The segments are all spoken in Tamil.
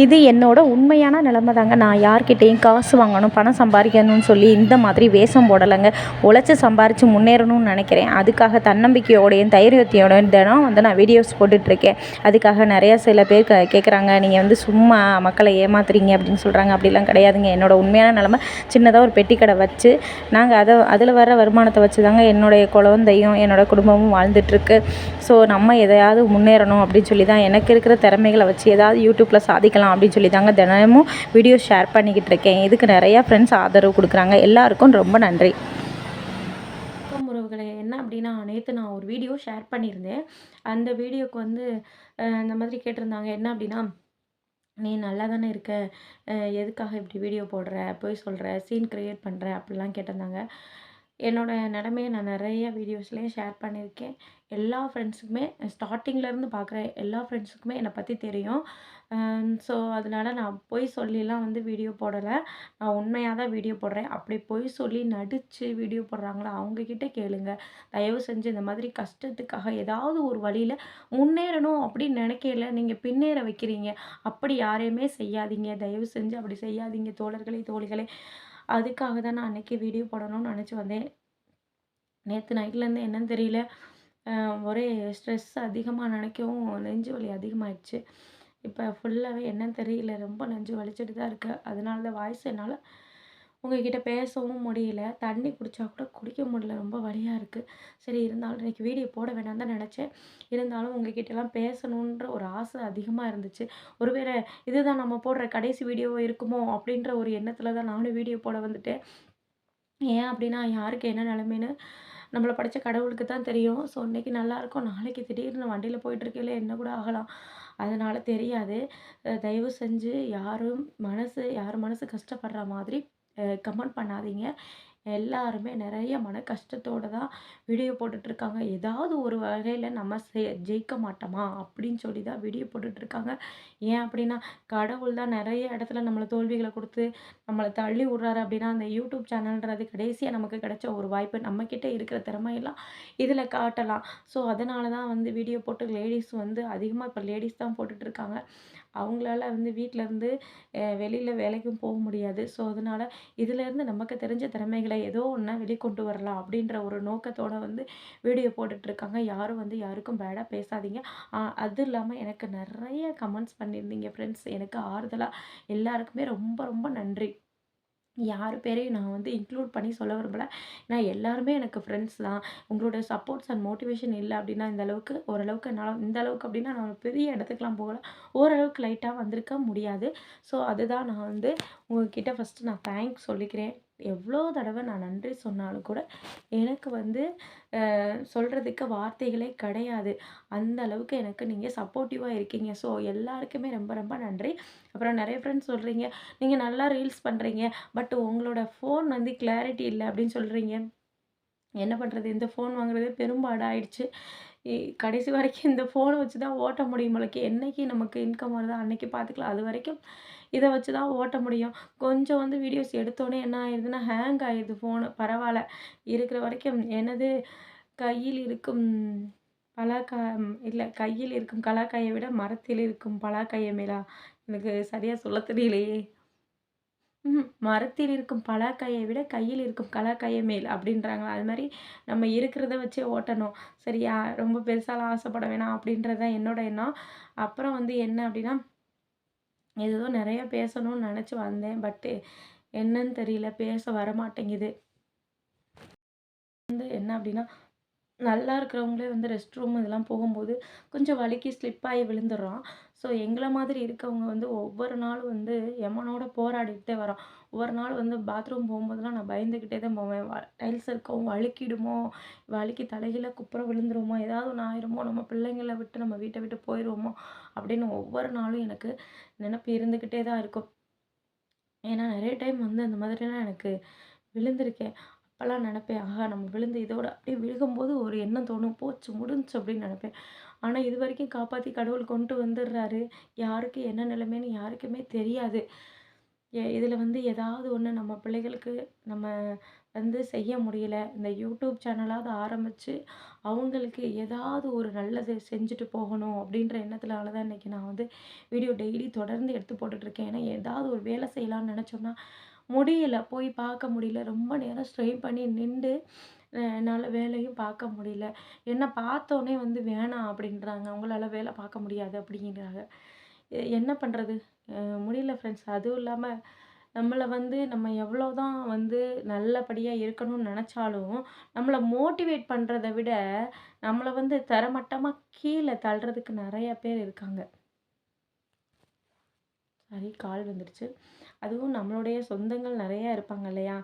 இது என்னோட உண்மையான நிலமை தாங்க. நான் யார்கிட்டேயும் காசு வாங்கணும் பணம் சம்பாதிக்கணும்னு சொல்லி இந்த மாதிரி வேஷம் போடலைங்க. உழைச்சி சம்பாரித்து முன்னேறணும்னு நினைக்கிறேன். அதுக்காக தன்னம்பிக்கையோடையும் தைரியத்தையோடையும் தினம் வந்து நான் வீடியோஸ் போட்டுட்ருக்கேன். அதுக்காக நிறையா சில பேர் க கேட்குறாங்க நீங்கள் வந்து சும்மா மக்களை ஏமாத்துறீங்க அப்படின்னு சொல்கிறாங்க அப்படிலாம் கிடையாதுங்க. என்னோட உண்மையான நிலமை சின்னதாக ஒரு பெட்டி கடை வச்சு நாங்கள் அதை அதில் வர வருமானத்தை வச்சு தாங்க என்னுடைய குழந்தையும் என்னோடய குடும்பமும் வாழ்ந்துட்டுருக்கு ஸோ நம்ம எதையாவது முன்னேறணும் அப்படின்னு சொல்லி தான் எனக்கு இருக்கிற திறமைகளை வச்சு ஏதாவது யூடியூப்பில் சாதிக்கலாம் அப்படின்னு சொல்லி தாங்க தினமும் வீடியோ ஷேர் பண்ணிக்கிட்டு இருக்கேன். இதுக்கு நிறையா ஃப்ரெண்ட்ஸ் ஆதரவு கொடுக்குறாங்க. எல்லாருக்கும் ரொம்ப நன்றி. உறவுகளை. என்ன அப்படின்னா நேற்று நான் ஒரு வீடியோ ஷேர் பண்ணியிருந்தேன். அந்த வீடியோக்கு வந்து இந்த மாதிரி கேட்டிருந்தாங்க. என்ன அப்படின்னா நீ நல்லா தானே இருக்க எதுக்காக இப்படி வீடியோ போடுற? போய் சொல்கிற சீன் க்ரியேட் பண்ணுற அப்படிலாம் கேட்டிருந்தாங்க. என்னோட நிலமையை நான் நிறைய வீடியோஸ்லேயே ஷேர் பண்ணியிருக்கேன். எல்லா ஃப்ரெண்ட்ஸுக்குமே ஸ்டார்டிங்லேருந்து பார்க்குற எல்லா ஃப்ரெண்ட்ஸுக்குமே என்னை பற்றி தெரியும். ஸோ அதனால நான் பொய் சொல்லிலாம் வந்து வீடியோ போடலை. நான் உண்மையாக தான் வீடியோ போடுறேன். அப்படி பொய் சொல்லி நடித்து வீடியோ போடுறாங்களோ அவங்கக்கிட்ட கேளுங்க. தயவு செஞ்சு இந்த மாதிரி கஷ்டத்துக்காக ஏதாவது ஒரு வழியில் முன்னேறணும் அப்படின்னு நினைக்கல நீங்கள் பின்னேற வைக்கிறீங்க. அப்படி யாரையுமே செய்யாதீங்க. தயவு செஞ்சு அப்படி செய்யாதீங்க தோழர்களே தோழிகளே. அதுக்காக தான் நான் அன்னைக்கு வீடியோ போடணும்னு நினச்சி வந்தேன். நேற்று நைட்லேருந்து என்னன்னு தெரியல. அஹ் ஒரே ஸ்ட்ரெஸ் அதிகமாக நினைக்கவும் நெஞ்சு வலி அதிகமாகிடுச்சு இப்போ ஃபுல்லாகவே என்னன்னு தெரியல. ரொம்ப நெஞ்சு வலிச்சுட்டு தான் இருக்கு. அதனால தான் வாய்ஸ் என்னால் உங்ககிட்ட பேசவும் முடியல. தண்ணி குடித்தா கூட குடிக்க முடியல. ரொம்ப வழியாக இருக்குது சரி இருந்தாலும் இன்றைக்கி வீடியோ போட வேணாம் தான் நினச்சேன். இருந்தாலும் உங்ககிட்டலாம் பேசணுன்ற ஒரு ஆசை அதிகமாக இருந்துச்சு. ஒருவேளை இதுதான் நம்ம போடுற கடைசி வீடியோ இருக்குமோ அப்படின்ற ஒரு எண்ணத்தில் தான் நானும் வீடியோ போட வந்துட்டேன். ஏன் அப்படின்னா யாருக்கு என்ன நிலமைன்னு நம்மளை படைச்ச கடவுளுக்கு தான் தெரியும். ஸோ இன்றைக்கி நல்லா இருக்கும். நாளைக்கு திடீர்னு வண்டியில் போயிட்டுருக்கையில என்ன கூட ஆகலாம். அதனால் தெரியாது. தயவு செஞ்சு யாரும் மனசு யார் மனசு கஷ்டப்படுற மாதிரி கமெண்ட் பண்ணாதீங்க. எல்லாருமே நிறைய மன கஷ்டத்தோடு தான் வீடியோ போட்டுட்ருக்காங்க. ஏதாவது ஒரு வகையில் நம்ம ஜெயிக்க மாட்டோமா? அப்படின்னு சொல்லி தான் வீடியோ போட்டுட்ருக்காங்க. ஏன் அப்படின்னா கடவுள் தான் நிறைய இடத்துல நம்மளை தோல்விகளை கொடுத்து நம்மளை தள்ளி விட்றாரு அப்படின்னா அந்த யூடியூப் சேனல்ன்றது கடைசியாக நமக்கு கிடைச்ச ஒரு வாய்ப்பு நம்மக்கிட்ட இருக்கிற திறமையெல்லாம் இதில் காட்டலாம். ஸோ அதனால தான் வந்து வீடியோ போட்டு லேடிஸ் வந்து அதிகமாக இப்போ லேடிஸ் தான் போட்டுட்ருக்காங்க. அவங்களால வந்து வீட்டில் இருந்து வெளியில் வேலைக்கும் போக முடியாது. ஸோ அதனால் இதிலேருந்து நமக்கு தெரிஞ்ச திறமைகளை ஏதோ ஒன்றா வெளிக்கொண்டு வரலாம் அப்படின்ற ஒரு நோக்கத்தோடு வந்து வீடியோ போட்டுட்ருக்காங்க. யாரும் வந்து யாருக்கும் பேடாக பேசாதீங்க. அது இல்லாமல் எனக்கு நிறைய கமெண்ட்ஸ் பண்ணியிருந்தீங்க ஃப்ரெண்ட்ஸ் எனக்கு ஆறுதலாக எல்லாருக்குமே ரொம்ப ரொம்ப நன்றி. யார் பேரையும் நான் வந்து இன்க்ளூட் பண்ணி சொல்ல விரும்பல. ஏன்னா எல்லாருமே எனக்கு ஃப்ரெண்ட்ஸ் தான். உங்களோட சப்போர்ட்ஸ் அண்ட் மோட்டிவேஷன் இல்லை அப்படின்னா இந்த அளவுக்கு ஓரளவுக்கு என்னால் இந்த அளவுக்கு அப்படின்னா நான் ஒரு பெரிய இடத்துக்குலாம் போகல. ஓரளவுக்கு லைட்டாக வந்திருக்க முடியாது. ஸோ அதுதான் நான் வந்து உங்ககிட்ட ஃபஸ்ட்டு நான் தேங்க்ஸ் சொல்லிக்கிறேன். எவ்வளோ தடவை நான் நன்றி சொன்னாலும் கூட எனக்கு வந்து சொல்கிறதுக்கு வார்த்தைகளே கிடையாது. அந்த அளவுக்கு எனக்கு நீங்கள் சப்போர்ட்டிவாக இருக்கீங்க. ஸோ எல்லாருக்குமே ரொம்ப ரொம்ப நன்றி. அப்புறம் நிறைய ஃப்ரெண்ட்ஸ் சொல்கிறீங்க நீங்கள் நல்லா ரீல்ஸ் பண்ணுறீங்க பட் உங்களோட ஃபோன் வந்து கிளாரிட்டி இல்லை அப்படின்னு சொல்கிறீங்க என்ன பண்ணுறது இந்த ஃபோன் வாங்குறது பெரும்பாடாயிடுச்சு. இ- கடைசி வரைக்கும் இந்த ஃபோனை வச்சு தான் ஓட்ட முடியும் போலக்கு என்னைக்கு நமக்கு இன்கம் வருதோ அன்றைக்கி பார்த்துக்கலாம் அது வரைக்கும் இதை வச்சு தான் ஓட்ட முடியும். கொஞ்சம் வந்து வீடியோஸ் எடுத்தோடனே என்ன ஆயிடுதுன்னா ஹேங் ஆயிடுது ஃபோனு பரவாயில்ல. இருக்கிற வரைக்கும் எனது கையில் இருக்கும் பலாக்காய் இல்லை கையில் இருக்கும் கலாக்காயை விட மரத்தில் இருக்கும் பலாக்காயை மேலா? எனக்கு சரியாக சொல்ல தெரியலையே. ம் மரத்தில் இருக்கும் பலாக்காயை விட கையில் இருக்கும் கலாக்காயை மேல் அப்படின்றாங்க அது மாதிரி நம்ம இருக்கிறத வச்சே ஓட்டணும். சரியா? ரொம்ப பெருசாலாம் ஆசைப்பட வேணாம் அப்படின்றது தான் என்னோட எண்ணம். அப்புறம் வந்து என்ன அப்படின்னா ஏதோ நிறைய பேசணும்னு நினச்சி வந்தேன். பட்டு என்னன்னு தெரியல. பேச வர மாட்டேங்குது வந்து என்ன அப்படின்னா நல்லா இருக்கிறவங்களே வந்து ரெஸ்ட் ரூம் இதெல்லாம் போகும்போது கொஞ்சம் வலிக்கு ஸ்லிப் ஆகி விழுந்துடுறோம் ஸோ எங்களை மாதிரி இருக்கவங்க வந்து ஒவ்வொரு நாளும் வந்து எமனோட போராடிட்டே வரோம் ஒவ்வொரு நாள் வந்து பாத்ரூம் போகும்போதெல்லாம் நான் பயந்துக்கிட்டே தான் போவேன். டைல்ஸ் இருக்கும் வழுக்கிடுமோ வழுக்கி தலையில் குப்புற விழுந்துருமோ ஏதாவது ஒன்று ஆயிருமோ நம்ம பிள்ளைங்களை விட்டு நம்ம வீட்டை விட்டு போயிடுவோமோ அப்படின்னு ஒவ்வொரு நாளும் எனக்கு நினப்பு இருந்துக்கிட்டே தான் இருக்கும். ஏன்னா நிறைய டைம் வந்து அந்த மாதிரிலாம் எனக்கு விழுந்திருக்கேன். அப்போல்லாம் நினப்பேன் ஆஹா நம்ம விழுந்து இதோட அப்படியே விழுகும்போது ஒரு எண்ணம் தோணும். போச்சு முடிஞ்சு அப்படின்னு நினப்பேன். ஆனால் இது வரைக்கும் காப்பாற்றி கடவுள் கொண்டு வந்துடுறாரு. யாருக்கு என்ன நிலைமைன்னு யாருக்குமே தெரியாது. இதில் வந்து ஏதாவது ஒன்று நம்ம பிள்ளைகளுக்கு நம்ம வந்து செய்ய முடியல. இந்த யூடியூப் சேனலாவது ஆரம்பித்து அவங்களுக்கு ஏதாவது ஒரு நல்லது செஞ்சுட்டு போகணும் அப்படின்ற எண்ணத்தினால தான் இன்றைக்கி நான் வந்து வீடியோ டெய்லி தொடர்ந்து எடுத்து போட்டுட்ருக்கேன். ஏன்னா ஏதாவது ஒரு வேலை செய்யலாம்னு நினச்சோம்னா முடியல. போய் பார்க்க முடியல. ரொம்ப நேரம் ஸ்ட்ரெயின் பண்ணி நின்று என்னால் வேலையும் பார்க்க முடியல. என்ன பார்த்தோன்னே வந்து வேணாம் அப்படின்றாங்க. அவங்களால வேலை பார்க்க முடியாது அப்படிங்கிறாங்க. என்ன பண்ணுறது முடியல ஃப்ரெண்ட்ஸ் அதுவும் இல்லாமல் நம்மளை வந்து நம்ம எவ்வளோ தான் வந்து நல்லபடியாக இருக்கணும்னு நினச்சாலும் நம்மளை மோட்டிவேட் பண்ணுறத விட நம்மளை வந்து தரமட்டமாக கீழே தள்ளுறதுக்கு நிறைய பேர் இருக்காங்க. சாரி கால் வந்துடுச்சு அதுவும் நம்மளுடைய சொந்தங்கள் நிறையா இருப்பாங்க இல்லையா?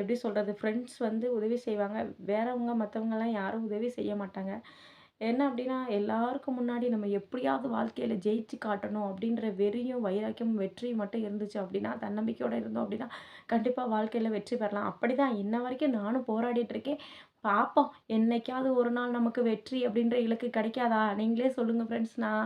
எப்படி சொல்கிறது ஃப்ரெண்ட்ஸ் வந்து உதவி செய்வாங்க. வேறவங்க மற்றவங்கலாம் யாரும் உதவி செய்ய மாட்டாங்க. என்ன அப்படின்னா எல்லாருக்கும் முன்னாடி நம்ம எப்படியாவது வாழ்க்கையில் ஜெயிச்சு காட்டணும் அப்படின்ற வெறியும் வைராக்கியம் வெற்றியும் மட்டும் இருந்துச்சு அப்படின்னா தன்னம்பிக்கையோடு இருந்தோம் அப்படின்னா கண்டிப்பாக வாழ்க்கையில் வெற்றி பெறலாம். அப்படி தான் இன்ன வரைக்கும் நானும் போராடிட்டு இருக்கேன் பார்ப்போம் என்னைக்காவது ஒரு நாள் நமக்கு வெற்றி அப்படின்ற இலக்கு கிடைக்காதா? நீங்களே சொல்லுங்கள் ஃப்ரெண்ட்ஸ் நான்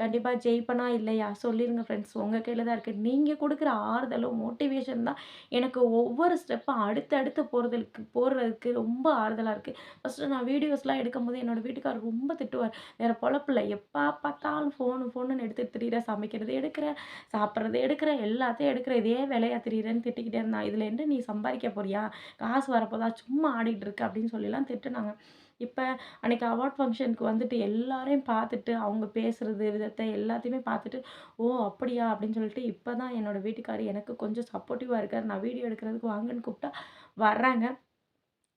கண்டிப்பாக ஜெயிப்பனா இல்லையா? சொல்லிடுங்க ஃப்ரெண்ட்ஸ் உங்கள் கையில் தான் இருக்குது நீங்கள் கொடுக்குற ஆறுதலும் மோட்டிவேஷன் தான் எனக்கு ஒவ்வொரு ஸ்டெப்பும் அடுத்தடுத்து போகிறதுக்கு போகிறதுக்கு ரொம்ப ஆறுதலாக இருக்குது ஃபஸ்ட்டு நான் வீடியோஸ்லாம் எடுக்கும்போது என்னோட வீட்டுக்காரர் ரொம்ப திட்டுவார். வேறு பொழப்பில் எப்போ பார்த்தாலும் ஃபோனு ஃபோனுன்னு எடுத்து திரியிற சமைக்கிறது எடுக்கிற சாப்பிட்றது எடுக்கிற எல்லாத்தையும் எடுக்கிற இதே வேலையாக திரியிறேன்னு திட்டிக்கிட்டே இருந்தான். இதில் என்ன நீ சம்பாதிக்க போறியா? காசு வரப்போதா சும்மா ஆடிட்டு இருக்க அப்படின்னு சொல்லிலாம் திட்டுனாங்க. இப்போ அன்றைக்கி அவார்ட் ஃபங்க்ஷனுக்கு வந்துட்டு எல்லாரையும் பார்த்துட்டு அவங்க பேசுகிறது விதத்தை எல்லாத்தையுமே பார்த்துட்டு ஓ அப்படியா? அப்படின்னு சொல்லிட்டு இப்போ தான் என்னோட வீட்டுக்காரர் எனக்கு கொஞ்சம் சப்போர்ட்டிவாக இருக்கார். நான் வீடியோ எடுக்கிறதுக்கு வாங்கன்னு கூப்பிட்டா வர்றாங்க.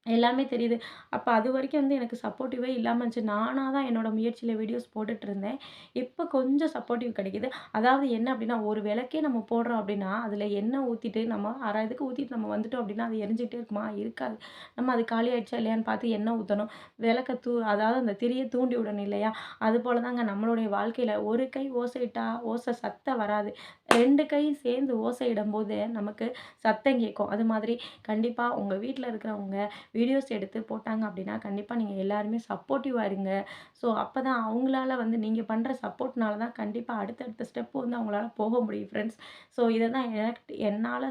எல்லாமே தெரியுது. அப்போ அது வரைக்கும் வந்து எனக்கு சப்போர்ட்டிவே இல்லாமல் இருந்துச்சு. நானாக தான் என்னோடய முயற்சியில் வீடியோஸ் போட்டுட்டு இருந்தேன். இப்போ கொஞ்சம் சப்போர்ட்டிவ் கிடைக்கிது. அதாவது என்ன அப்படின்னா ஒரு விளக்கே நம்ம போடுறோம் அப்படின்னா அதில் எண்ணெய் ஊற்றிட்டு நம்ம அரை இதுக்கு ஊற்றிட்டு நம்ம வந்துட்டோம் அப்படின்னா அது எரிஞ்சிக்கிட்டே இருக்குமா? இருக்காது. நம்ம அது காலி ஆயிடுச்சா இல்லையான்னு பார்த்து எண்ணெய் ஊற்றணும் விளக்க தூ அதாவது அந்த திரியை தூண்டி விடணும் இல்லையா? அது போல தாங்க நம்மளுடைய வாழ்க்கையில் ஒரு கை ஓசையிட்டா ஓசை சத்த வராது. ரெண்டு கை சேர்ந்து ஓசையிடும் போது நமக்கு சத்தம் கேட்கும். அது மாதிரி கண்டிப்பாக உங்கள் வீட்டில் இருக்கிறவங்க வீடியோஸ் எடுத்து போட்டாங்க அப்படின்னா கண்டிப்பாக நீங்கள் எல்லாருமே சப்போர்ட்டிவாக இருங்க. ஸோ அப்போ தான் அவங்களால வந்து நீங்கள் பண்ணுற சப்போர்ட்னால தான் கண்டிப்பாக அடுத்தடுத்த ஸ்டெப் வந்து அவங்களால போக முடியும் ஃப்ரெண்ட்ஸ் ஸோ இதை தான் எனக்கு என்னால்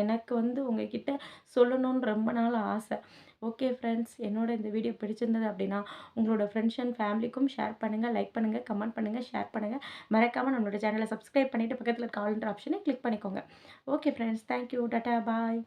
எனக்கு வந்து உங்ககிட்ட சொல்லணும்னு ரொம்ப நாள் ஆசை. ஓகே ஃப்ரெண்ட்ஸ் என்னோட இந்த வீடியோ பிடிச்சிருந்தது அப்படின்னா உங்களோட ஃப்ரெண்ட்ஸ் அண்ட் ஃபேமிலிக்கும் ஷேர் பண்ணுங்கள் லைக் பண்ணுங்கள் கமெண்ட் பண்ணுங்கள் ஷேர் பண்ணுங்கள் மறக்காமல் நம்மளோட சேனலை சப்ஸ்கிரைப் பண்ணிவிட்டு பக்கத்தில் இருக்க ஆல்ன்ற ஆப்ஷனை கிளிக் பண்ணிக்கோங்க. Okay friends thank you tata bye